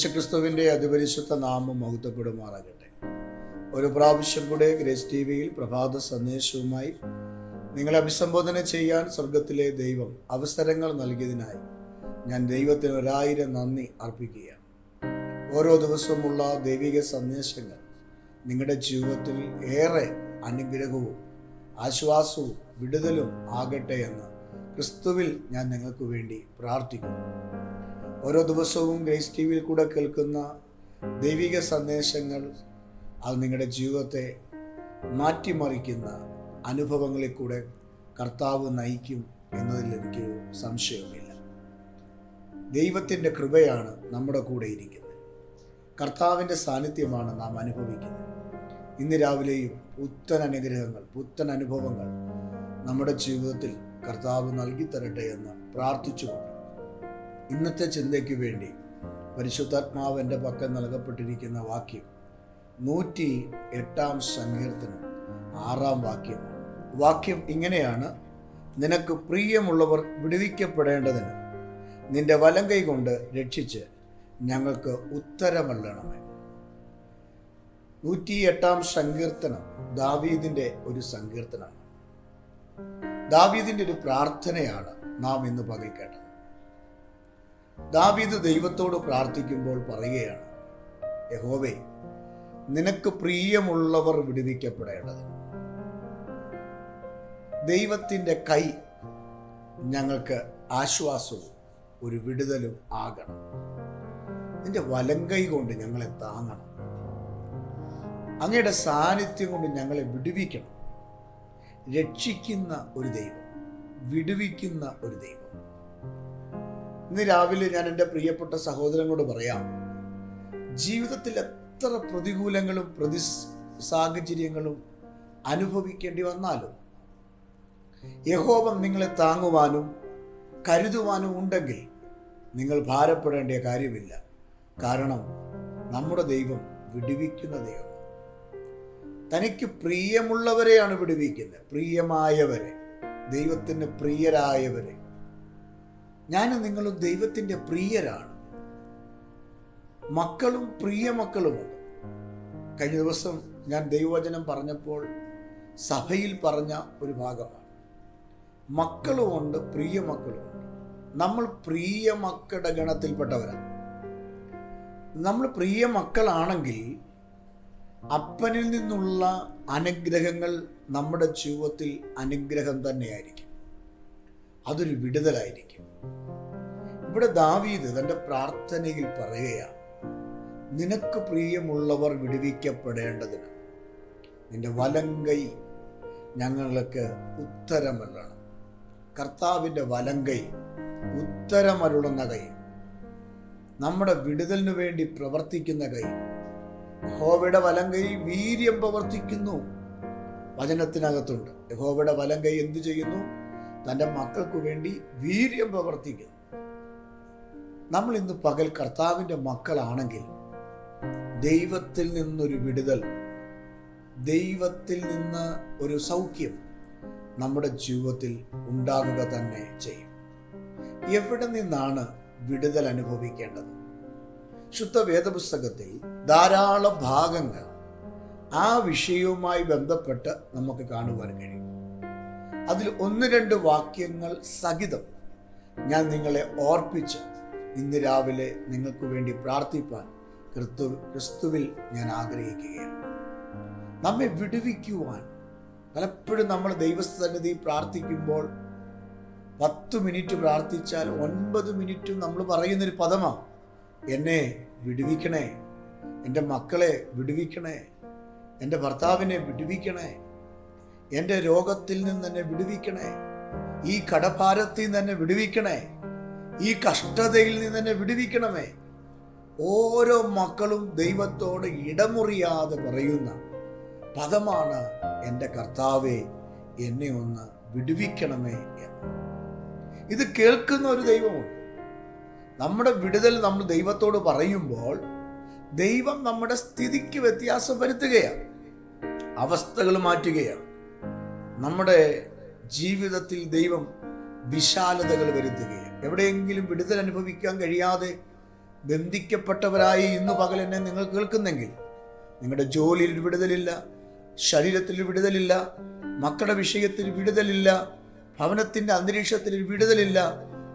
യേശുക്രിസ്തുവിന്റെ അതിപരിശുദ്ധ നാമം മഹത്വപ്പെടുമാറാകട്ടെ. ഒരു പ്രാവശ്യം കൂടെ ഗ്രേസ് ടി വിയിൽ പ്രഭാത സന്ദേശവുമായി നിങ്ങളെ അഭിസംബോധന ചെയ്യാൻ സ്വർഗത്തിലെ ദൈവം അവസരങ്ങൾ നൽകിയതിനായി ഞാൻ ദൈവത്തിന് ഒരായിരം നന്ദി അർപ്പിക്കുകയാണ്. ഓരോ ദിവസവുമുള്ള ദൈവിക സന്ദേശങ്ങൾ നിങ്ങളുടെ ജീവിതത്തിൽ ഏറെ അനുഗ്രഹവും ആശ്വാസവും വിടുതലും ആകട്ടെ എന്ന് ക്രിസ്തുവിൽ ഞാൻ നിങ്ങൾക്ക് വേണ്ടി പ്രാർത്ഥിക്കുന്നു. ഓരോ ദിവസവും ഗ്രേസ് ടി വിയിൽ കൂടെ കേൾക്കുന്ന ദൈവിക സന്ദേശങ്ങൾ അത് നിങ്ങളുടെ ജീവിതത്തെ മാറ്റിമറിക്കുന്ന അനുഭവങ്ങളിൽ കൂടെ കർത്താവ് നയിക്കും എന്നതിൽ എനിക്ക് സംശയമില്ല ദൈവത്തിന്റെ കൃപയാണ് നമ്മുടെ കൂടെ ഇരിക്കുന്നത്. കർത്താവിന്റെ സാന്നിധ്യമാണ് നാം അനുഭവിക്കുന്നത്. ഇന്ന് രാവിലെയും പുത്തൻ അനുഗ്രഹങ്ങൾ പുത്തൻ അനുഭവങ്ങൾ നമ്മുടെ ജീവിതത്തിൽ കർത്താവ് നൽകി തരട്ടെ എന്ന് പ്രാർത്ഥിച്ചുകൊണ്ട് ഇന്നത്തെ ചിന്തയ്ക്ക് വേണ്ടി പരിശുദ്ധാത്മാവ് എന്റെ പക്കൽ നൽകപ്പെട്ടിരിക്കുന്ന വാക്യം നൂറ്റി എട്ടാം സങ്കീർത്തനം ആറാം വാക്യം. വാക്യം ഇങ്ങനെയാണ് നിനക്ക് പ്രിയമുള്ളവർ വിടുവിക്കപ്പെടേണ്ടതിന് നിന്റെ വലം കൈ കൊണ്ട് രക്ഷിച്ച് ഞങ്ങൾക്ക് ഉത്തരമല്ലണമേ. നൂറ്റി എട്ടാം സങ്കീർത്തനം ദാവീദിന്റെ ഒരു സങ്കീർത്തനമാണ്. ദാവീദിന്റെ ഒരു പ്രാർത്ഥനയാണ് നാം ഇന്ന് പകൽ കേട്ടത്. ദാവീദ് ദൈവത്തോട് പ്രാർത്ഥിക്കുമ്പോൾ പറയുകയാണ് യഹോവേ നിനക്ക് പ്രിയമുള്ളവർ വിടുവിക്കപ്പെടേണ്ടത് ദൈവത്തിന്റെ കൈ ഞങ്ങൾക്ക് ആശ്വാസവും ഒരു വിടുതലും ആകണം. നിന്റെ വലങ്കൈ കൊണ്ട് ഞങ്ങളെ താങ്ങണം. അങ്ങയുടെ സാന്നിധ്യം കൊണ്ട് ഞങ്ങളെ വിടുവിക്കണം. രക്ഷിക്കുന്ന ഒരു ദൈവം വിടുവിക്കുന്ന ഒരു ദൈവം. ഇന്ന് രാവിലെ ഞാൻ എന്റെ പ്രിയപ്പെട്ട സഹോദരങ്ങളോട് പറയാം. ജീവിതത്തിൽ എത്ര പ്രതികൂലങ്ങളും പ്രതി സാഹചര്യങ്ങളും അനുഭവിക്കേണ്ടി വന്നാലും യഹോവം നിങ്ങളെ താങ്ങുവാനും കരുതുവാനും ഉണ്ടെങ്കിൽ നിങ്ങൾ ഭാരപ്പെടേണ്ട കാര്യമില്ല. കാരണം നമ്മുടെ ദൈവം വിടുവിക്കുന്ന ദൈവം. തനിക്ക് പ്രിയമുള്ളവരെയാണ് വിടുവിക്കുന്നത്. പ്രിയമായവരെ. ദൈവത്തിന് പ്രിയരായവരെ. ഞാനും നിങ്ങളും ദൈവത്തിന്റെ പ്രിയരാണ്. മക്കളും പ്രിയ മക്കളുമുണ്ട്. കഴിഞ്ഞ ദിവസം ഞാൻ ദൈവവചനം പറഞ്ഞപ്പോൾ സഭയിൽ പറഞ്ഞ ഒരു ഭാഗമാണ്. മക്കളുമുണ്ട് പ്രിയ മക്കളുമുണ്ട്. നമ്മൾ പ്രിയ മക്കളുടെ ഗണത്തിൽപ്പെട്ടവരാണ്. നമ്മൾ പ്രിയ മക്കളാണെങ്കിൽ അപ്പനിൽ നിന്നുള്ള അനുഗ്രഹങ്ങൾ നമ്മുടെ ജീവിതത്തിൽ അനുഗ്രഹം തന്നെയായിരിക്കും. അതൊരു വിടുതലായിരിക്കും. ഇവിടെ ദാവീദ് തന്റെ പ്രാർത്ഥനയിൽ പറയുകയാണ് നിനക്ക് പ്രിയമുള്ളവർ വിടുവിക്കപ്പെടേണ്ടതിന് നിന്റെ വലങ്കൈ ഞങ്ങൾക്ക് ഉത്തരമല്ലണം കർത്താവിന്റെ വലങ്കൈ ഉത്തരമരുളുന്ന കൈ നമ്മുടെ വിടുതലിനു വേണ്ടി പ്രവർത്തിക്കുന്ന കൈ. യഹോവയുടെ വലങ്കൈ വീര്യം പ്രവർത്തിക്കുന്നു. വചനത്തിനകത്തുണ്ട് യഹോവയുടെ വലങ്കൈ എന്തു ചെയ്യുന്നു? തന്റെ മക്കൾക്കു വേണ്ടി വീര്യം പ്രവർത്തിക്കുന്നു. നമ്മൾ ഇന്ന് പകൽ കർത്താവിന്റെ മക്കളാണെങ്കിൽ ദൈവത്തിൽ നിന്നൊരു വിടുതൽ ദൈവത്തിൽ നിന്ന് ഒരു സൗഖ്യം നമ്മുടെ ജീവിതത്തിൽ ഉണ്ടാകുക തന്നെ ചെയ്യും. എവിടെ നിന്നാണ് വിടുതൽ അനുഭവിക്കേണ്ടത്? ശുദ്ധ വേദപുസ്തകത്തിൽ ധാരാളം ഭാഗങ്ങൾ ആ വിഷയവുമായി ബന്ധപ്പെട്ട് നമുക്ക് കാണുവാൻ കഴിയും. അതിൽ ഒന്ന് രണ്ട് വാക്യങ്ങൾ സഹിതം ഞാൻ നിങ്ങളെ ഓർപ്പിച്ച് ഇന്ന് രാവിലെ നിങ്ങൾക്ക് വേണ്ടി പ്രാർത്ഥിപ്പാൻ ക്രിസ്തു ക്രിസ്തുവിൽ ഞാൻ ആഗ്രഹിക്കുകയാണ്. നമ്മെ വിടുവിക്കുവാൻ പലപ്പോഴും നമ്മൾ ദൈവസന്നിധി പ്രാർത്ഥിക്കുമ്പോൾ പത്ത് മിനിറ്റ് പ്രാർത്ഥിച്ചാൽ ഒൻപത് മിനിറ്റും നമ്മൾ പറയുന്നൊരു പദമാണ് എന്നെ വിടുവിക്കണേ എന്റെ മക്കളെ വിടുവിക്കണേ എന്റെ ഭർത്താവിനെ വിടുവിക്കണേ എന്റെ രോഗത്തിൽ നിന്ന് എന്നെ വിടുവിക്കണേ ഈ കടഭാരത്തിൽ നിന്ന് എന്നെ വിടുവിക്കണേ. ഈ കഷ്ടതയിൽ നിന്ന് എന്നെ വിടുവിക്കണമേ. ഓരോ മക്കളും ദൈവത്തോട് ഇടമുറിയാതെ പറയുന്ന പദമാണ് എന്റെ കർത്താവെ എന്നെ ഒന്ന് വിടുവിക്കണമേ എന്ന്. ഇത് കേൾക്കുന്ന ഒരു ദൈവമുണ്ട്. നമ്മുടെ വിടുതൽ നമ്മൾ ദൈവത്തോട് പറയുമ്പോൾ ദൈവം നമ്മുടെ സ്ഥിതിക്ക് വ്യത്യാസം വരുത്തുകയാണ്. അവസ്ഥകൾ മാറ്റുകയാണ്. നമ്മുടെ ജീവിതത്തിൽ ദൈവം വിശാലതകൾ വരുത്തുകയാണ് എവിടെയെങ്കിലും വിടുതൽ അനുഭവിക്കാൻ കഴിയാതെ ബന്ധിക്കപ്പെട്ടവരായി ഇന്ന് പകൽ എന്നെ നിങ്ങൾ കേൾക്കുന്നെങ്കിൽ നിങ്ങളുടെ ജോലിയിൽ വിടുതലില്ല ശരീരത്തിൽ വിടുതലില്ല മക്കളുടെ വിഷയത്തിൽ വിടുതലില്ല ഭവനത്തിന്റെ അന്തരീക്ഷത്തിൽ വിടുതലില്ല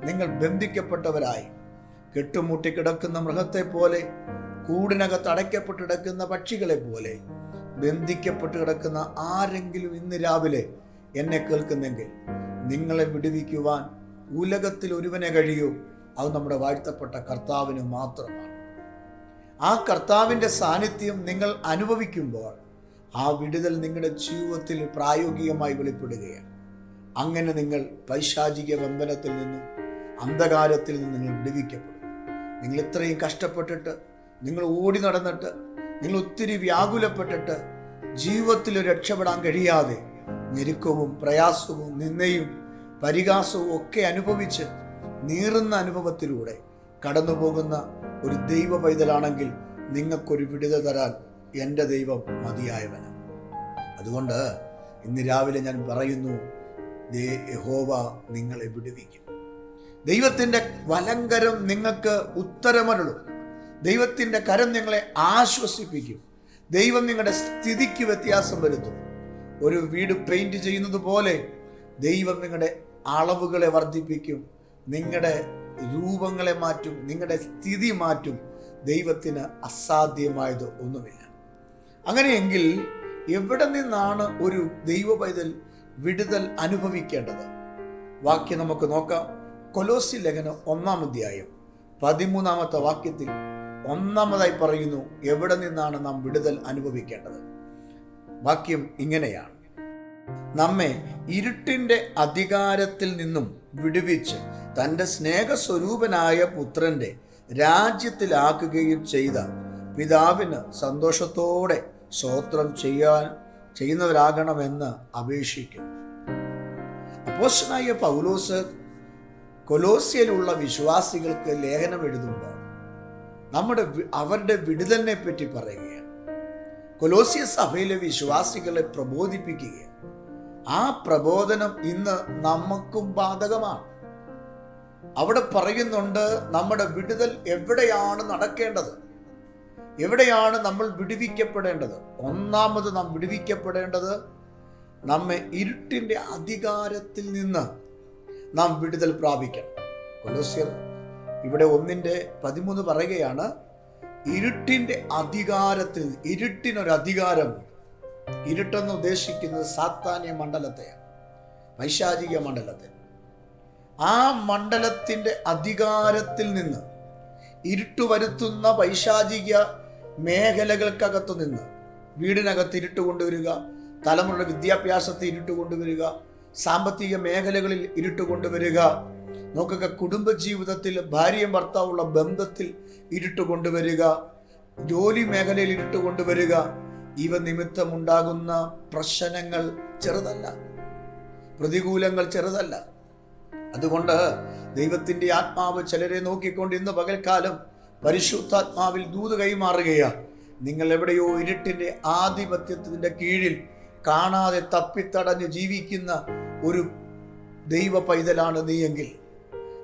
നിങ്ങൾ ബന്ധിക്കപ്പെട്ടവരായി. കെട്ടുമുട്ടി കിടക്കുന്ന മൃഗത്തെ പോലെ കൂടിനകത്ത് അടയ്ക്കപ്പെട്ട് കിടക്കുന്ന പക്ഷികളെ പോലെ ബന്ധിക്കപ്പെട്ട് കിടക്കുന്ന ആരെങ്കിലും ഇന്ന് രാവിലെ എന്നെ കേൾക്കുന്നെങ്കിൽ നിങ്ങളെ വിടുവിക്കുവാൻ ഉലകത്തിൽ ഒരുവനെ കഴിയൂ. അത് നമ്മുടെ വാഴ്ത്തപ്പെട്ട കർത്താവിന് മാത്രമാണ്. ആ കർത്താവിന്റെ സാന്നിധ്യം നിങ്ങൾ അനുഭവിക്കുമ്പോൾ ആ വിടുതൽ നിങ്ങളുടെ ജീവിതത്തിൽ പ്രായോഗികമായി വെളിപ്പെടുകയാണ്. അങ്ങനെ നിങ്ങൾ പൈശാചിക ബന്ധനത്തിൽ നിന്നും അന്ധകാരത്തിൽ നിന്നും നിങ്ങൾ വിടുവിക്കപ്പെടും. നിങ്ങൾ ഇത്രയും കഷ്ടപ്പെട്ടിട്ട് നിങ്ങൾ ഓടി നടന്നിട്ട് നിങ്ങൾ ഒത്തിരി വ്യാകുലപ്പെട്ടിട്ട് ജീവിതത്തിൽ രക്ഷപ്പെടാൻ കഴിയാതെ ഞെരുക്കവും പ്രയാസവും നിന്നയും പരിഹാസവും ഒക്കെ അനുഭവിച്ച് നീറുന്ന അനുഭവത്തിലൂടെ കടന്നുപോകുന്ന ഒരു ദൈവ പൈതലാണെങ്കിൽ നിങ്ങൾക്കൊരു വിടുത തരാൻ എന്റെ ദൈവം മതിയായവന് അതുകൊണ്ട് ഇന്ന് രാവിലെ ഞാൻ പറയുന്നു ദേ യഹോവ നിങ്ങളെ വിടുവിക്കും. ദൈവത്തിന്റെ വലങ്കരം നിങ്ങൾക്ക് ഉത്തരമരുളും. ദൈവത്തിന്റെ കരം നിങ്ങളെ ആശ്വസിപ്പിക്കും. ദൈവം നിങ്ങളുടെ സ്ഥിതിക്ക് വ്യത്യാസം വരുത്തും. ഒരു വീട് പെയിന്റ് ചെയ്യുന്നത് പോലെ ദൈവം നിങ്ങളുടെ അളവുകളെ വർദ്ധിപ്പിക്കും നിങ്ങളുടെ രൂപങ്ങളെ മാറ്റും നിങ്ങളുടെ സ്ഥിതി മാറ്റും. ദൈവത്തിന് അസാധ്യമായത് ഒന്നുമില്ല. അങ്ങനെയെങ്കിൽ എവിടെ നിന്നാണ് ഒരു ദൈവ പൈതൽ വിടുതൽ അനുഭവിക്കേണ്ടത്? വാക്യം നമുക്ക് നോക്കാം. കൊലോസി ലേഖനം ഒന്നാം അധ്യായം പതിമൂന്നാമത്തെ വാക്യത്തിൽ ഒന്നാമതായി പറയുന്നു എവിടെ നിന്നാണ് നാം വിടുതൽ അനുഭവിക്കേണ്ടത്? വാക്യം ഇങ്ങനെയാണ്. നമ്മെ ഇരുട്ടിന്റെ അധികാരത്തിൽ നിന്നും വിടുവിച്ച് തന്റെ സ്നേഹസ്വരൂപനായ പുത്രന്റെ രാജ്യത്തിലാക്കുകയും ചെയ്ത പിതാവിന് സന്തോഷത്തോടെ സ്തോത്രം ചെയ്യാൻ ചെയ്യുന്നവരാകണമെന്ന് അപേക്ഷിക്കുന്നു. അപ്പോസ്റ്റനായ പൗലോസ് കൊലോസിയയിലുള്ള വിശ്വാസികൾക്ക് ലേഖനം എഴുതുമ്പോൾ നമ്മുടെ അവരുടെ വിടുതലിനെ പറ്റി പറയുകയാണ്. കൊലോസിയ സഭയിലെ വിശ്വാസികളെ പ്രബോധിപ്പിക്കുകയും ആ പ്രബോധനം ഇന്ന് നമുക്കും ബാധകമാണ്. അവിടെ പറയുന്നുണ്ട് നമ്മുടെ വിടുതൽ എവിടെയാണ് നടക്കേണ്ടത്? എവിടെയാണ് നമ്മൾ വിടുവിക്കപ്പെടേണ്ടത്? ഒന്നാമത് നാം വിടുവിക്കപ്പെടേണ്ടത് നമ്മെ ഇരുട്ടിന്റെ അധികാരത്തിൽ നിന്ന് നാം വിടുതൽ പ്രാപിക്കണം. കൊലോസിയർ ഇവിടെ ഒന്നിന്റെ പതിമൂന്ന് പറയുകയാണ് ഇരുട്ടിന്റെ അധികാരത്തിൽ ഇരുട്ടിനൊരു അധികാരമുണ്ട് ഇരുട്ടെന്ന് ഉദ്ദേശിക്കുന്നത് സാത്താന്യ മണ്ഡലത്തെയാണ് വൈശാചിക മണ്ഡലത്തെ. ആ മണ്ഡലത്തിന്റെ അധികാരത്തിൽ നിന്ന് ഇരുട്ട് വരുത്തുന്ന വൈശാചിക മേഖലകൾക്കകത്തു നിന്ന് വീടിനകത്ത് ഇരുട്ട് കൊണ്ടുവരിക തലമുറയുടെ വിദ്യാഭ്യാസത്തെ ഇരുട്ട് കൊണ്ടുവരിക സാമ്പത്തിക മേഖലകളിൽ ഇരുട്ട് കൊണ്ടുവരിക നോക്കുക കുടുംബജീവിതത്തിൽ ഭാര്യയും ഭർത്താവുള്ള ബന്ധത്തിൽ ഇരുട്ട് കൊണ്ടുവരിക ജോലി മേഖലയിൽ ഇരുട്ട് കൊണ്ടുവരിക ഇവ നിമിത്തമുണ്ടാകുന്ന പ്രശ്നങ്ങൾ ചെറുതല്ല. പ്രതികൂലങ്ങൾ ചെറുതല്ല. അതുകൊണ്ട് ദൈവത്തിന്റെ ആത്മാവ് ചിലരെ നോക്കിക്കൊണ്ട് ഇന്ന് പകൽക്കാലം പരിശുദ്ധാത്മാവിൽ ദൂത് കൈമാറുകയാ. നിങ്ങൾ എവിടെയോ ഇരുട്ടിന്റെ ആധിപത്യത്തിന്റെ കീഴിൽ കാണാതെ തപ്പിത്തടഞ്ഞ് ജീവിക്കുന്ന ഒരു ദൈവ പൈതലാണ് നീയെങ്കിൽ.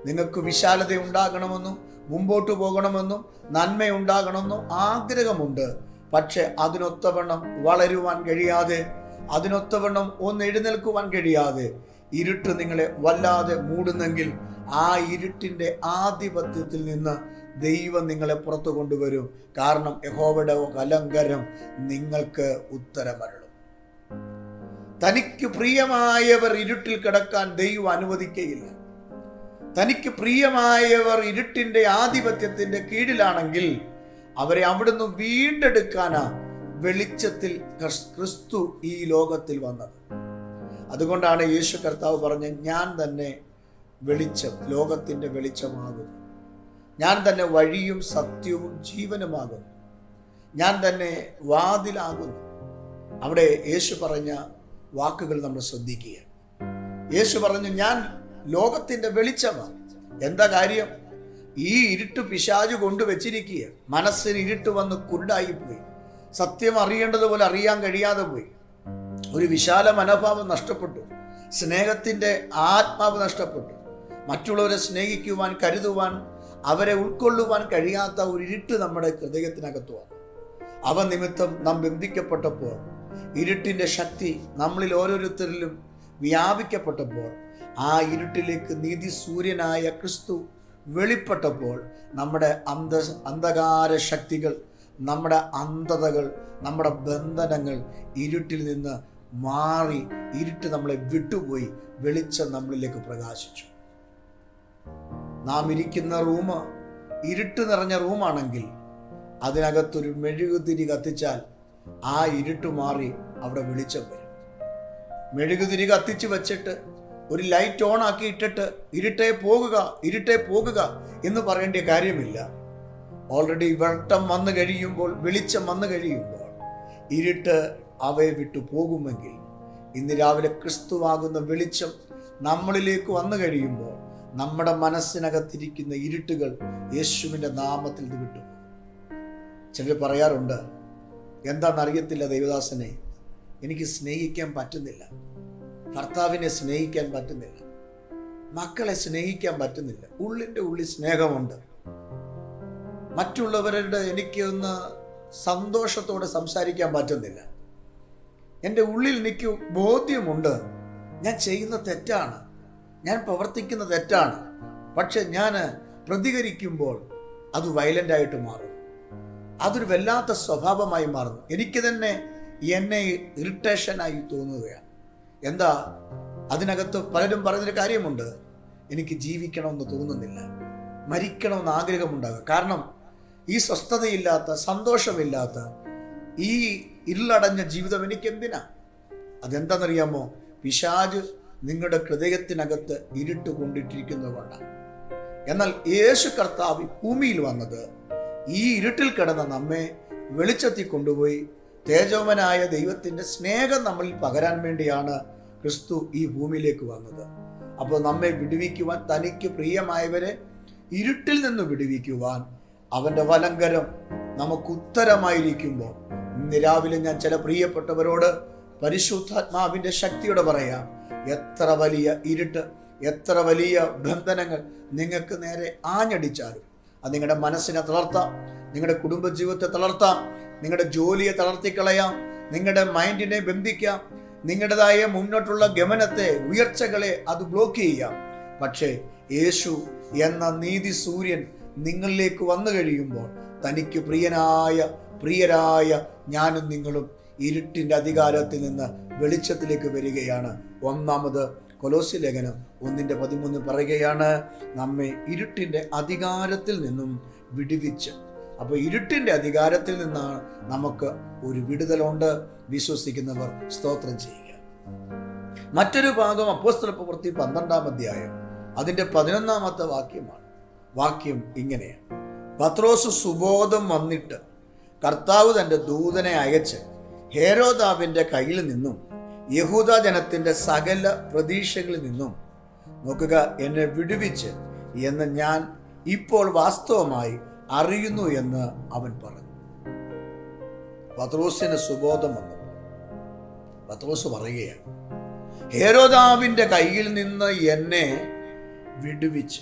നിങ്ങൾക്ക് വിശാലത ഉണ്ടാകണമെന്നും മുമ്പോട്ട് പോകണമെന്നും നന്മയുണ്ടാകണമെന്നും ആഗ്രഹമുണ്ട്. പക്ഷെ അതിനൊത്തവണ്ണം വളരുവാൻ കഴിയാതെ അതിനൊത്തവണ്ണം ഒന്ന് എഴുന്നേൽക്കുവാൻ കഴിയാതെ ഇരുട്ട് നിങ്ങളെ വല്ലാതെ മൂടുന്നെങ്കിൽ ആ ഇരുട്ടിന്റെ ആധിപത്യത്തിൽ നിന്ന് ദൈവം നിങ്ങളെ പുറത്തു കൊണ്ടുവരും. കാരണം യഹോവയുടെ കലങ്കരം നിങ്ങൾക്ക് ഉത്തരമരുളും. തനിക്ക് പ്രിയമായവർ ഇരുട്ടിൽ കിടക്കാൻ ദൈവം അനുവദിക്കയില്ല. തനിക്ക് പ്രിയമായവർ ഇരുട്ടിന്റെ ആധിപത്യത്തിന്റെ കീഴിലാണെങ്കിൽ അവരെ അവിടുന്ന് വീണ്ടെടുക്കാനാ വെളിച്ചത്തിൽ ക്രിസ്- ക്രിസ്തു ഈ ലോകത്തിൽ വന്നത്. അതുകൊണ്ടാണ് യേശു കർത്താവ് പറഞ്ഞ ഞാൻ തന്നെ വെളിച്ചം ലോകത്തിന്റെ വെളിച്ചമാകുന്നു. ഞാൻ തന്നെ വഴിയും സത്യവും ജീവനുമാകുന്നു. ഞാൻ തന്നെ വാതിലാകുന്നു. അവിടെ യേശു പറഞ്ഞ വാക്കുകൾ നമ്മൾ ശ്രദ്ധിക്കുക. യേശു പറഞ്ഞു ഞാൻ ലോകത്തിന്റെ വെളിച്ചമാണ് എന്താ കാര്യം? ഈ ഇരുട്ട് പിശാജ് കൊണ്ടുവച്ചിരിക്കുക മനസ്സിന് ഇരുട്ട് വന്ന് കുരുടായിപ്പോയി. സത്യം അറിയേണ്ടതുപോലെ അറിയാൻ കഴിയാതെ പോയി. ഒരു വിശാല മനോഭാവം നഷ്ടപ്പെട്ടു. സ്നേഹത്തിന്റെ ആത്മാവ് നഷ്ടപ്പെട്ടു. മറ്റുള്ളവരെ സ്നേഹിക്കുവാൻ കരുതുവാൻ അവരെ ഉൾക്കൊള്ളുവാൻ കഴിയാത്ത ഒരു ഇരുട്ട് നമ്മുടെ ഹൃദയത്തിനകത്തു വന്നു. അവ നിമിത്തം നാം ബന്ധിക്കപ്പെട്ടപ്പോൾ ഇരുട്ടിന്റെ ശക്തി നമ്മളിൽ ഓരോരുത്തരിലും വ്യാപിക്കപ്പെട്ടപ്പോൾ ആ ഇരുട്ടിലേക്ക് നീതി സൂര്യനായ ക്രിസ്തു വെളിപ്പെട്ടപ്പോൾ നമ്മുടെ അന്ധ അന്ധകാര ശക്തികൾ നമ്മുടെ അന്ധതകൾ നമ്മുടെ ബന്ധനങ്ങൾ ഇരുട്ടിൽ നിന്ന് മാറി ഇരുട്ട് നമ്മളെ വിട്ടുപോയി വെളിച്ചം നമ്മളിലേക്ക് പ്രകാശിച്ചു. നാം ഇരിക്കുന്ന റൂം ഇരുട്ട് നിറഞ്ഞ റൂമാണെങ്കിൽ അതിനകത്തൊരു മെഴുകുതിരി കത്തിച്ചാൽ ആ ഇരുട്ട് മാറി അവിടെ വെളിച്ചം വരും. മെഴുകുതിരി കത്തിച്ച് വെച്ചിട്ട് ഒരു ലൈറ്റ് ഓൺ ആക്കി ഇട്ടിട്ട് ഇരുട്ടെ പോകുക ഇരുട്ടെ പോകുക എന്ന് പറയേണ്ട കാര്യമില്ല. ഓൾറെഡി വെട്ടം വന്നു കഴിയുമ്പോൾ വെളിച്ചം വന്നു കഴിയുമ്പോൾ ഇരുട്ട് അവയെ വിട്ടു പോകുമെങ്കിൽ ഇന്ന് രാവിലെ ക്രിസ്തുവാകുന്ന വെളിച്ചം നമ്മളിലേക്ക് വന്നു കഴിയുമ്പോൾ നമ്മുടെ മനസ്സിനകത്തിരിക്കുന്ന ഇരുട്ടുകൾ യേശുവിന്റെ നാമത്തിൽ ഇത് വിട്ടു ചിലർ പറയാറുണ്ട് എന്താണെന്നറിയത്തില്ല ദൈവദാസനെ എനിക്ക് സ്നേഹിക്കാൻ പറ്റുന്നില്ല. ഭർത്താവിനെ സ്നേഹിക്കാൻ പറ്റുന്നില്ല. മക്കളെ സ്നേഹിക്കാൻ പറ്റുന്നില്ല. ഉള്ളിന്റെ ഉള്ളിൽ സ്നേഹമുണ്ട്. മറ്റുള്ളവരുടെ എനിക്കൊന്ന് സന്തോഷത്തോടെ സംസാരിക്കാൻ പറ്റുന്നില്ല. എന്റെ ഉള്ളിൽ എനിക്ക് ബോധ്യമുണ്ട്. ഞാൻ ചെയ്യുന്ന തെറ്റാണ്. ഞാൻ പ്രവർത്തിക്കുന്ന തെറ്റാണ്. പക്ഷെ ഞാൻ പ്രതികരിക്കുമ്പോൾ അത് വയലന്റായിട്ട് മാറും അതൊരു വല്ലാത്ത സ്വഭാവമായി മാറുന്നു. എനിക്ക് തന്നെ എന്നെ ഇറിറ്റേഷനായി തോന്നുകയാണ്. എന്താ? അതിനകത്ത് പലരും പറഞ്ഞൊരു കാര്യമുണ്ട്. എനിക്ക് ജീവിക്കണമെന്ന് തോന്നുന്നില്ല. മരിക്കണമെന്ന് ആഗ്രഹമുണ്ടാകുക കാരണം ഈ സ്വസ്ഥതയില്ലാത്ത സന്തോഷമില്ലാത്ത ഈ ഇരുളടഞ്ഞ ജീവിതം എനിക്ക് എന്തിനാ അതെന്താണെന്നറിയാമോ? പിശാജ് നിങ്ങളുടെ ഹൃദയത്തിനകത്ത് ഇരുട്ട് കൊണ്ടിട്ടിരിക്കുന്നത് കൊണ്ടാണ് എന്നാൽ യേശു കർത്താവ് ഭൂമിയിൽ വന്നത് ഈ ഇരുട്ടിൽ കിടന്ന നമ്മെ വെളിച്ചത്തിൽ കൊണ്ടുപോയി തേജോമനായ ദൈവത്തിന്റെ സ്നേഹം നമ്മളിൽ പകരാൻ വേണ്ടിയാണ് ക്രിസ്തു ഈ ഭൂമിയിലേക്ക് വന്നത്. അപ്പോൾ നമ്മെ വിടുവിക്കുവാൻ തനിക്ക് പ്രിയമായവരെ ഇരുട്ടിൽ നിന്ന് വിടുവിക്കുവാൻ അവന്റെ വലങ്കരം നമുക്ക് ഉത്തരമായിരിക്കുമ്പോൾ ഇന്ന് രാവിലെ ഞാൻ ചില പ്രിയപ്പെട്ടവരോട് പരിശുദ്ധാത്മാവിന്റെ ശക്തിയോടെ പറയാം എത്ര വലിയ ഇരുട്ട് എത്ര വലിയ ബന്ധനങ്ങൾ നിങ്ങൾക്ക് നേരെ ആഞ്ഞടിച്ചാലും അത് നിങ്ങളുടെ മനസ്സിനെ തളർത്താം നിങ്ങളുടെ കുടുംബജീവിതത്തെ തളർത്താം നിങ്ങളുടെ ജോലിയെ തളർത്തിക്കളയാം നിങ്ങളുടെ മൈൻഡിനെ ബന്ധിക്കാം നിങ്ങളുടേതായ മുന്നോട്ടുള്ള ഗമനത്തെ ഉയർച്ചകളെ അത് ബ്ലോക്ക് ചെയ്യാം. പക്ഷേ യേശു എന്ന നീതി സൂര്യൻ നിങ്ങളിലേക്ക് വന്നു കഴിയുമ്പോൾ തനിക്ക് പ്രിയനായ പ്രിയരായ ഞാനും നിങ്ങളും ഇരുട്ടിന്റെ അധികാരത്തിൽ നിന്ന് വെളിച്ചത്തിലേക്ക് വരികയാണ്. ഒന്നാമത് കൊലോസി ലേഖനം ഒന്നിന്റെ പതിമൂന്ന് പറയുകയാണ് നമ്മെ ഇരുട്ടിന്റെ അധികാരത്തിൽ നിന്നും വിടുവിച്ച്. അപ്പോൾ ഇരുട്ടിന്റെ അധികാരത്തിൽ നിന്നാണ് നമുക്ക് ഒരു വിടുതലുണ്ട്. വിശ്വസിക്കുന്നവർ സ്തോത്രം ചെയ്യുക. മറ്റൊരു ഭാഗം അപ്പോസ്തല പ്രവൃത്തി പന്ത്രണ്ടാം അധ്യായം. അതിന്റെ പതിനൊന്നാമത്തെ വാക്യമാണ്. വാക്യം ഇങ്ങനെയാണ്. പത്രോസ് സുബോധം വന്നിട്ട് കർത്താവ് തന്റെ ദൂതനെ അയച്ച് ഹേരോദാവിന്റെ കയ്യിൽ നിന്നും യഹൂദ ജനത്തിന്റെ സകല പ്രതീക്ഷകളിൽ നിന്നും നോക്കുക എന്നെ വിടുവിച്ച് എന്ന് ഞാൻ ഇപ്പോൾ വാസ്തവമായി അറിയുന്നു എന്ന് അവൻ പറഞ്ഞു. പത്രോസിന് സുബോധം വന്നു പത്രോസ് പറയുകയാണ് ഹേരോദാവിന്റെ കയ്യിൽ നിന്ന് എന്നെ വിടുവിച്ച്.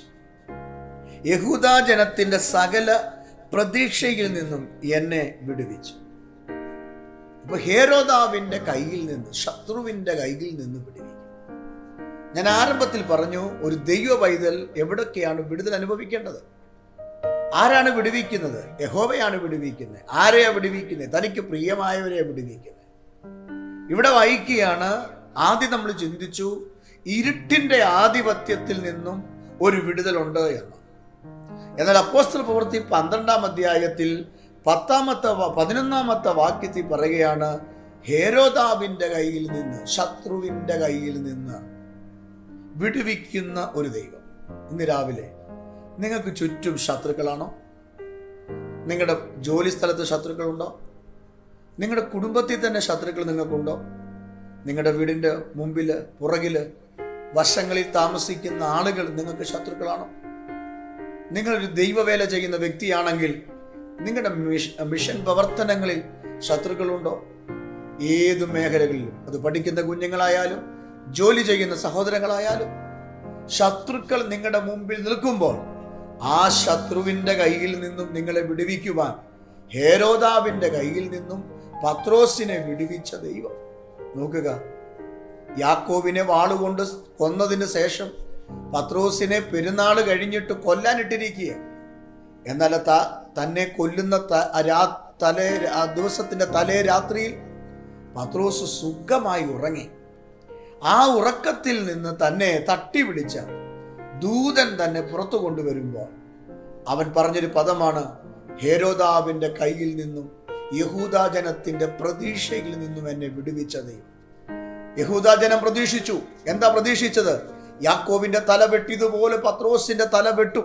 യഹൂദ ജനത്തിന്റെ സകല പ്രതീക്ഷയിൽ നിന്നും എന്നെ വിടുവിച്ചു. അപ്പൊ ഹേരോദാവിന്റെ കയ്യിൽ നിന്ന് ശത്രുവിന്റെ കയ്യിൽ നിന്ന് വിടുവിക്കും. ഞാൻ ആരംഭത്തിൽ പറഞ്ഞു ഒരു ദൈവ പൈതൽ എവിടൊക്കെയാണ് വിടുതൽ അനുഭവിക്കേണ്ടത്? ആരാണ് വിടുവിക്കുന്നത്? യഹോവയാണ് വിടുവിക്കുന്നത്. ആരെയാണ് വിടുവിക്കുന്നത്? തനിക്ക് പ്രിയമായവരെ വിടുവിക്കുന്നത്. ഇവിടെ വായിക്കുകയാണ് ആദ്യം നമ്മൾ ചിന്തിച്ചു ഇരുട്ടിന്റെ ആധിപത്യത്തിൽ നിന്നും ഒരു വിടുതലുണ്ട് എന്ന്. എന്നാൽ അപ്പോസ്റ്റൽ പ്രവൃത്തി പന്ത്രണ്ടാം അധ്യായത്തിൽ പത്താമത്തെ പതിനൊന്നാമത്തെ വാക്യത്തിൽ പറയുകയാണ് ഹേരോദാവിന്റെ കയ്യിൽ നിന്ന് ശത്രുവിന്റെ കയ്യിൽ നിന്ന് വിടുവിക്കുന്ന ഒരു ദൈവം ഇന്ന് രാവിലെ നിങ്ങൾക്ക് ചുറ്റും ശത്രുക്കളാണോ? നിങ്ങളുടെ ജോലി സ്ഥലത്ത് ശത്രുക്കളുണ്ടോ? നിങ്ങളുടെ കുടുംബത്തിൽ തന്നെ ശത്രുക്കൾ നിങ്ങൾക്കുണ്ടോ? നിങ്ങളുടെ വീടിന്റെ മുമ്പിൽ പുറകിൽ വശങ്ങളിൽ താമസിക്കുന്ന ആളുകൾ നിങ്ങൾക്ക് ശത്രുക്കളാണോ? നിങ്ങളൊരു ദൈവവേല ചെയ്യുന്ന വ്യക്തിയാണെങ്കിൽ നിങ്ങളുടെ മിഷ- മിഷൻ പ്രവർത്തനങ്ങളിൽ ശത്രുക്കളുണ്ടോ? ഏത് മേഖലകളിലും? അത് പഠിക്കുന്ന കുഞ്ഞുങ്ങളായാലും ജോലി ചെയ്യുന്ന സഹോദരങ്ങളായാലും ശത്രുക്കൾ നിങ്ങളുടെ മുമ്പിൽ നിൽക്കുമ്പോൾ ആ ശത്രുവിന്റെ കയ്യിൽ നിന്നും നിങ്ങളെ വിടുവിക്കുവാൻ ഹേരോദാവിന്റെ കയ്യിൽ നിന്നും പത്രോസിനെ വിടുവിച്ച ദൈവം. നോക്കുക യാക്കോവിനെ വാളുകൊണ്ട് കൊന്നതിന് ശേഷം പത്രോസിനെ പെരുന്നാൾ കഴിഞ്ഞിട്ട് കൊല്ലാനിട്ടിരിക്കുക എന്നാൽ ത തന്നെ കൊല്ലുന്ന രാ- തലേ ദിവസത്തിന്റെ തലേ രാത്രിയിൽ പത്രോസ് സുഖമായി ഉറങ്ങി. ആ ഉറക്കത്തിൽ നിന്ന് തന്നെ തട്ടി പിടിച്ച ദൂതൻ തന്നെ പുറത്തു കൊണ്ടുവരുമ്പോൾ അവൻ പറഞ്ഞൊരു പദമാണ് ഹേരോദാവിന്റെ കയ്യിൽ നിന്നും യഹൂദാജനത്തിന്റെ പ്രതീക്ഷയിൽ നിന്നും എന്നെ വിടുവിച്ച ദൈവം. യഹൂദാജനം പ്രതീക്ഷിച്ചു. എന്താ പ്രതീക്ഷിച്ചത്? യാക്കോവിന്റെ തല വെട്ടിയതുപോലെ പത്രോസിന്റെ തല വെട്ടു.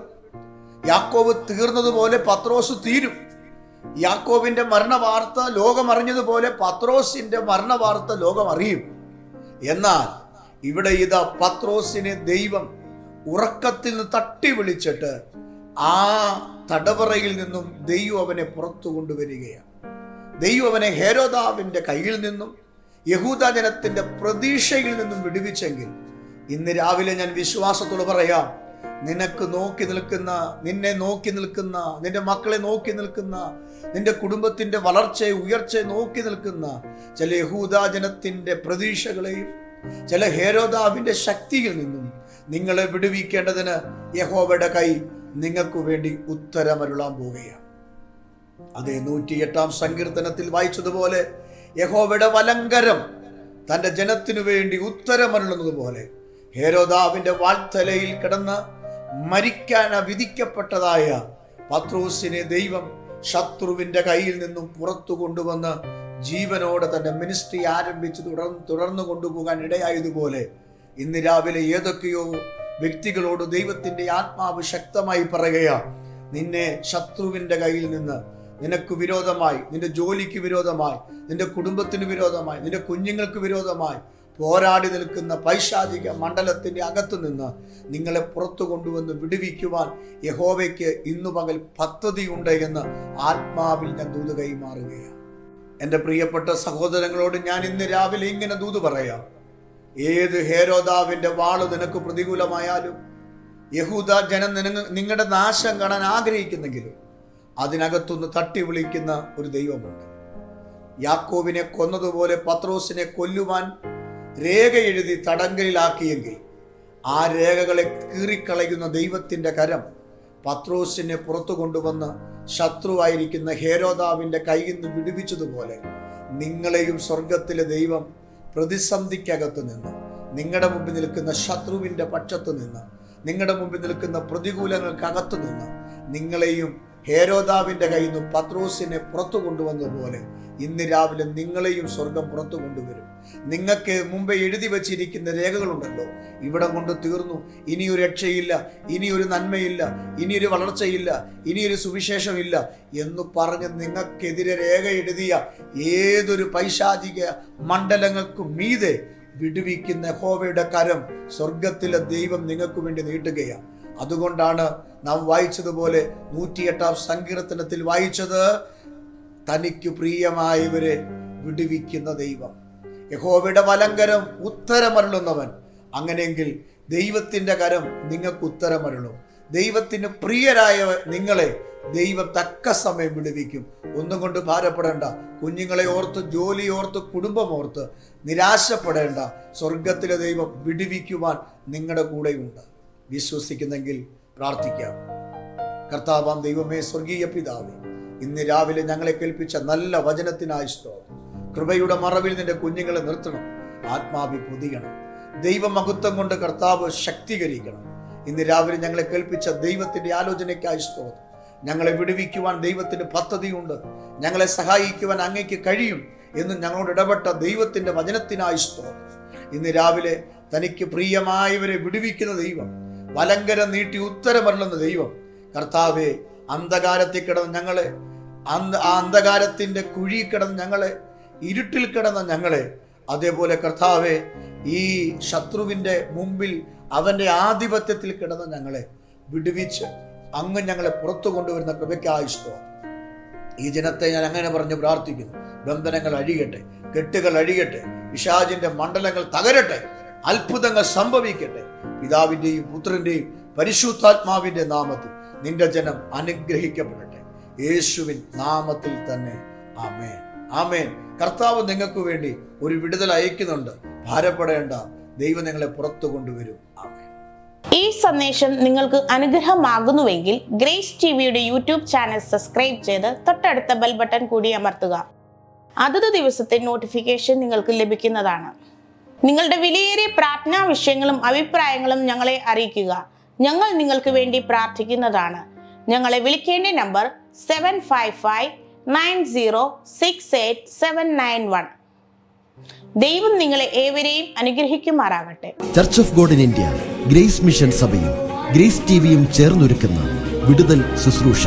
യാക്കോവ് തീർന്നതുപോലെ പത്രോസ് തീരും. യാക്കോവിന്റെ മരണവാർത്ത ലോകം അറിഞ്ഞതുപോലെ പത്രോസിന്റെ മരണവാർത്ത ലോകം അറിയും. എന്നാൽ ഇവിടെ ഇതാ പത്രോസിനെ ദൈവം ഉറക്കത്തിൽ നിന്ന് തട്ടി വിളിച്ചിട്ട് ആ തടവറയിൽ നിന്നും ദൈവം അവനെ പുറത്തു കൊണ്ടുവരികയാണ്. ദൈവം അവനെ ഹേരോദാവിന്റെ കയ്യിൽ നിന്നും യഹൂദ ജനത്തിന്റെ പ്രതീക്ഷയിൽ നിന്നും വിടുവിച്ചെങ്കിൽ ഇന്ന് രാവിലെ ഞാൻ വിശ്വാസത്തോട് പറയാം നിനക്ക് നോക്കി നിൽക്കുന്ന നിന്നെ നോക്കി നിൽക്കുന്ന നിന്റെ മക്കളെ നോക്കി നിൽക്കുന്ന നിന്റെ കുടുംബത്തിന്റെ വളർച്ചയെ ഉയർച്ചയെ നോക്കി നിൽക്കുന്ന ചില യഹൂദ ജനത്തിന്റെ പ്രതീക്ഷകളെയും ചില ഹേരോദാവിന്റെ ശക്തിയിൽ നിന്നും നിങ്ങളെ വിടുവിക്കേണ്ടതിന് യഹോവയുടെ കൈ നിങ്ങൾക്കു വേണ്ടി ഉത്തരമരുളാൻ പോവുകയാണ്. അതേ നൂറ്റിയെട്ടാം സങ്കീർത്തനത്തിൽ വായിച്ചതുപോലെ യഹോവയുടെ വലങ്കരം തന്റെ ജനത്തിനു വേണ്ടി ഉത്തരമരുളുന്നത് പോലെ ഹേരോദാവിന്റെ വാൾത്തലയിൽ കിടന്ന് മരിക്കാൻ വിധിക്കപ്പെട്ടതായ പത്രൂസിനെ ദൈവം ശത്രുവിന്റെ കയ്യിൽ നിന്നും പുറത്തു കൊണ്ടുവന്ന് ജീവനോടെ തന്റെ മിനിസ്ട്രി ആരംഭിച്ച് തുടർന്ന് തുടർന്നു കൊണ്ടുപോകാൻ ഇടയായതുപോലെ ഇന്ന് രാവിലെ ഏതൊക്കെയോ വ്യക്തികളോട് ദൈവത്തിന്റെ ആത്മാവ് ശക്തമായി പറയുകയാ നിന്നെ ശത്രുവിന്റെ കയ്യിൽ നിന്ന് നിനക്ക് വിരോധമായി നിന്റെ ജോലിക്ക് വിരോധമായി നിന്റെ കുടുംബത്തിന് വിരോധമായി നിന്റെ കുഞ്ഞുങ്ങൾക്ക് വിരോധമായി പോരാടി നിൽക്കുന്ന പൈശാചിക മണ്ഡലത്തിന്റെ അകത്തു നിന്ന് നിങ്ങളെ പുറത്തു കൊണ്ടുവന്ന് വിടുവിക്കുവാൻ യഹോവയ്ക്ക് ഇന്നു പകൽ പദ്ധതിയുണ്ട് എന്ന് ആത്മാവിൽ ഞാൻ ദൂത് കൈമാറുകയാണ് എന്റെ പ്രിയപ്പെട്ട സഹോദരങ്ങളോട് ഞാൻ ഇന്ന് രാവിലെ ഇങ്ങനെ ദൂത് പറയാം ഏത് ഹേരോദാവിന്റെ വാൾ നിനക്ക് പ്രതികൂലമായാലും യഹൂദ ജനം നിന- നിങ്ങളുടെ നാശം കാണാൻ ആഗ്രഹിക്കുന്നെങ്കിലും അതിനകത്തുനിന്ന് തട്ടി വിളിക്കുന്ന ഒരു ദൈവമുണ്ട്. യാക്കോവിനെ കൊന്നതുപോലെ പത്രോസിനെ കൊല്ലുവാൻ രേഖ എഴുതി തടങ്കലിലാക്കിയെങ്കിൽ ആ രേഖകളെ കീറിക്കളയുന്ന ദൈവത്തിന്റെ കരം പത്രോസിനെ പുറത്തു കൊണ്ടുവന്ന് ശത്രുവായിരിക്കുന്ന ഹേരോദാവിന്റെ കയ്യിൽ നിന്ന് വിടുവിച്ചതുപോലെ നിങ്ങളെയും സ്വർഗത്തിലെ ദൈവം പ്രതിസന്ധിക്കകത്ത് നിന്ന് നിങ്ങളുടെ മുമ്പിൽ നിൽക്കുന്ന ശത്രുവിന്റെ പക്ഷത്തു നിന്ന് നിങ്ങളുടെ മുമ്പിൽ നിൽക്കുന്ന പ്രതികൂലങ്ങൾക്കകത്ത് നിന്ന് നിങ്ങളെയും ഹേരോദാവിന്റെ കയ്യിൽ നിന്ന് പത്രോസിനെ പുറത്തു കൊണ്ടുവന്നതുപോലെ ഇന്ന് രാവിലെ നിങ്ങളെയും സ്വർഗം പുറത്തു കൊണ്ടുവരും. നിങ്ങൾക്ക് മുമ്പേ എഴുതി വച്ചിരിക്കുന്ന രേഖകളുണ്ടല്ലോ. ഇവിടം കൊണ്ട് തീർന്നു. ഇനിയൊരു രക്ഷയില്ല. ഇനിയൊരു നന്മയില്ല. ഇനിയൊരു വളർച്ചയില്ല. ഇനിയൊരു സുവിശേഷമില്ല എന്ന് പറഞ്ഞ് നിങ്ങൾക്കെതിരെ രേഖ എഴുതിയ ഏതൊരു പൈശാചിക മണ്ഡലങ്ങൾക്കും മീതെ വിടുവിക്കുന്ന ഹോവയുടെ കരം സ്വർഗത്തിലെ ദൈവം നിങ്ങൾക്ക് വേണ്ടി നീട്ടുകയാണ്. അതുകൊണ്ടാണ് നാം വായിച്ചതുപോലെ നൂറ്റിയെട്ടാം സങ്കീർത്തനത്തിൽ വായിച്ചത് തനിക്ക് പ്രിയമായവരെ വിടുവിക്കുന്ന ദൈവം. യഹോവയുടെ വലങ്കരം ഉത്തരമരുളുന്നവൻ. അങ്ങനെയെങ്കിൽ ദൈവത്തിന്റെ കരം നിങ്ങൾക്ക് ഉത്തരമരുളും. ദൈവത്തിന് പ്രിയരായ നിങ്ങളെ ദൈവം തക്ക സമയം വിടുവിക്കും. ഒന്നും കൊണ്ട് ഭാരപ്പെടേണ്ട. കുഞ്ഞുങ്ങളെ ഓർത്ത് ജോലി ഓർത്ത് കുടുംബം ഓർത്ത് നിരാശപ്പെടേണ്ട. സ്വർഗത്തിലെ ദൈവം വിടുവിക്കുവാൻ നിങ്ങളുടെ കൂടെയുണ്ട്. വിശ്വസിക്കുന്നെങ്കിൽ പ്രാർത്ഥിക്കാം. കർത്താവാം ദൈവമേ സ്വർഗീയ പിതാവേ ഇന്ന് രാവിലെ ഞങ്ങളെ കേൾപ്പിച്ച നല്ല വചനത്തിനായി സ്തോത്രം. കൃപയുടെ മറവിൽ നിന്റെ കുഞ്ഞുങ്ങളെ നിർത്തണം ആത്മാവി പൊതിയണം. ദൈവമഹത്വം കൊണ്ട് കർത്താവ് ശക്തീകരിക്കണം. ഇന്ന് രാവിലെ ഞങ്ങളെ കേൾപ്പിച്ച ദൈവത്തിന്റെ ആലോചനയ്ക്കായി സ്തോത്രം. ഞങ്ങളെ വിടുവിക്കുവാൻ ദൈവത്തിന് പദ്ധതിയുണ്ട്. ഞങ്ങളെ സഹായിക്കുവാൻ അങ്ങയ്ക്ക് കഴിയും എന്ന് ഞങ്ങളോട് ഇടപെട്ട ദൈവത്തിന്റെ വചനത്തിനായി സ്തോത്രം. ഇന്ന് രാവിലെ തനിക്ക് പ്രിയമായവരെ വിടുവിക്കുന്ന ദൈവം വലങ്കരം നീട്ടി ഉത്തരമരുളുന്ന ദൈവം. കർത്താവെ അന്ധകാരത്തിൽ കിടന്ന ഞങ്ങളെ അന്ത ആ അന്ധകാരത്തിന്റെ കുഴി കിടന്ന ഞങ്ങളെ ഇരുട്ടിൽ കിടന്ന ഞങ്ങളെ അതേപോലെ കർത്താവെ ഈ ശത്രുവിന്റെ മുമ്പിൽ അവന്റെ ആധിപത്യത്തിൽ കിടന്ന ഞങ്ങളെ വിടുവിച്ച് അങ്ങ് ഞങ്ങളെ പുറത്തു കൊണ്ടുവരുന്ന കൃപയ്ക്ക് സ്തോത്രം. ഈ ജനത്തെ ഞാൻ അങ്ങനെ പറഞ്ഞ് പ്രാർത്ഥിക്കുന്നു. ബന്ധനങ്ങൾ അഴിയട്ടെ കെട്ടുകൾ അഴിയട്ടെ പിശാചിന്റെ മണ്ഡലങ്ങൾ തകരട്ടെ. അത്ഭുതങ്ങൾ സംഭവിക്കട്ടെ. പിതാവിന്റെയും പുത്രന്റെയും പരിശുദ്ധാത്മാവിന്റെ നാമത്തിൽ നിന്റെ ജനം അനുഗ്രഹിക്കപ്പെടട്ടെ. യേശുവിൻ നാമത്തിൽ തന്നെ. ആമേൻ. ആമേൻ. കർത്താവ് നിങ്ങൾക്ക് വേണ്ടി ഒരു വിടുതൽ അയക്കുന്നുണ്ട്. ഭാരപ്പെടേണ്ട. ദൈവം നിങ്ങളെ പുറത്തു കൊണ്ടുവരും. ആമേൻ. ഈ സന്ദേശം നിങ്ങൾക്ക് അനുഗ്രഹമാകുന്നുവെങ്കിൽ ഗ്രേസ് ടി വിയുടെ യൂട്യൂബ് ചാനൽ സബ്സ്ക്രൈബ് ചെയ്ത് തൊട്ടടുത്ത ബെൽ ബട്ടൺ കൂടി അമർത്തുക. അതത് ദിവസത്തെ നോട്ടിഫിക്കേഷൻ നിങ്ങൾക്ക് ലഭിക്കുന്നതാണ്. നിങ്ങളുടെ വിലയേറിയ പ്രാർത്ഥനാ വിഷയങ്ങളും അഭിപ്രായങ്ങളും ഞങ്ങളെ അറിയിക്കുക. ഞങ്ങൾ നിങ്ങൾക്ക് വേണ്ടി പ്രാർത്ഥിക്കുന്നതാണ്. ഞങ്ങളെ വിളിക്കേണ്ട number seven five five nine zero six eight seven nine one ദൈവം നിങ്ങളെ ഏവരെയും അനുഗ്രഹിക്കുമാറാകട്ടെ church of God in India Grace mission സഭയും ഗ്രേസ് ടിവിയും ചേർന്നൊരുക്കുന്ന വിടുതൽ ശുശ്രൂഷ.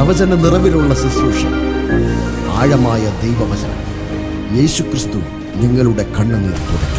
പ്രവചന നിറവിലുള്ള ശുശ്രൂഷ. ആഴമായ ദൈവവചനം. യേശുക്രിസ്തു നിങ്ങളുടെ കണ്ണുനീർ തുടയ്ക്കും